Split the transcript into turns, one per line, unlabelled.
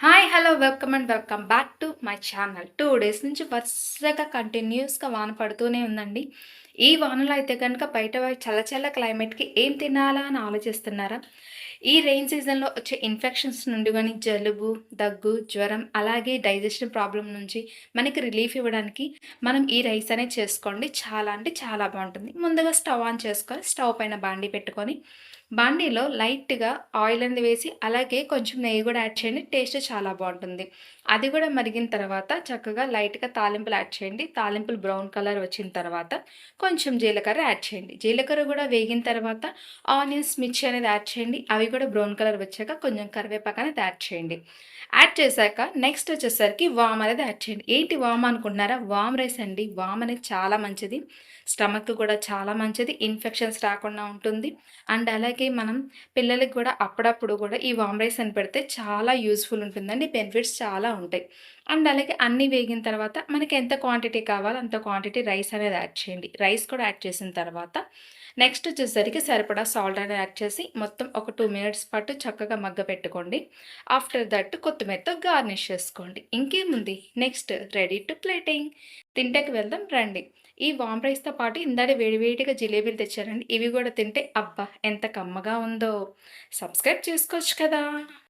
Hi! Hello! Welcome and welcome back to my channel. Two days నుంచి వరుసగా కంటిన్యూస్గా వాన పడుతూనే ఉందండి. ఈ వానలో అయితే కనుక బయట చల్లచల్ల క్లైమేట్‌కి ఏం తినాలా అని ఆలోచిస్తున్నారా? ఈ రెయిన్ సీజన్‌లో వచ్చే ఇన్ఫెక్షన్స్ నుండి కానీ జలుబు, దగ్గు, జ్వరం అలాగే డైజెషన్ ప్రాబ్లం నుంచి మనకి రిలీఫ్ ఇవ్వడానికి మనం ఈ రైస్ అనేది చేసుకోండి. చాలా అంటే చాలా బాగుంటుంది ముందుగా స్టవ్ ఆన్ చేసుకొని, స్టవ్ పైన బాండీ పెట్టుకొని, బాండీలో లైట్‌గా ఆయిల్ అనేది వేసి, అలాగే కొంచెం నెయ్యి కూడా యాడ్ చేయండి. టేస్ట్ చాలా బాగుంటుంది అది కూడా మరిగిన తర్వాత చక్కగా లైట్‌గా తాలింపులు యాడ్ చేయండి. తాలింపులు బ్రౌన్ కలర్ వచ్చిన తర్వాత కొంచెం జీలకర్ర యాడ్ చేయండి. జీలకర్ర కూడా వేగిన తర్వాత ఆనియన్స్, మిర్చి అనేది యాడ్ చేయండి. అవి కూడా బ్రౌన్ కలర్ వచ్చాక కొంచెం కరివేపాకు అనేది యాడ్ చేయండి. యాడ్ చేశాక నెక్స్ట్ వచ్చేసరికి వామ్ అనేది యాడ్ చేయండి. ఏంటి వామ్ అనుకుంటున్నారా? వామ్ రైస్ అండి. వామ్ అనేది చాలా మంచిది. స్టమక్ కూడా చాలా మంచిది. ఇన్ఫెక్షన్స్ రాకుండా ఉంటుంది. అండ్ అలాగే మనం పిల్లలకి కూడా అప్పుడప్పుడు కూడా ఈ వామ్ రైస్ అని పెడితే చాలా యూజ్‌ఫుల్ ఉంటుందండి. బెనిఫిట్స్ చాలా ఉంటాయి. అండ్ అలాగే అన్నీ వేగిన తర్వాత మనకి ఎంత క్వాంటిటీ కావాలో అంత క్వాంటిటీ రైస్ అనేది యాడ్ చేయండి. రైస్ కూడా యాడ్ చేసిన తర్వాత నెక్స్ట్ వచ్చేసరికి సరిపడా సాల్ట్ అనేది యాడ్ చేసి మొత్తం ఒక టూ మినిట్స్ పాటు చక్కగా మగ్గ పెట్టుకోండి ఆఫ్టర్ దట్ కొత్తిమీరతో గార్నిష్ చేసుకోండి. ఇంకేముంది నెక్స్ట్ రెడీ టు ప్లేటింగ్. తింటకి వెళ్దాం రండి. ఈ వామ్ రైస్‌తో పాటు ఇందాడే వేడివేడిగా జిలేబీలు తెచ్చారండి ఇవి కూడా తింటే అబ్బా! ఎంత కమ్మగా ఉందో. సబ్స్క్రైబ్ చేసుకోవచ్చు కదా!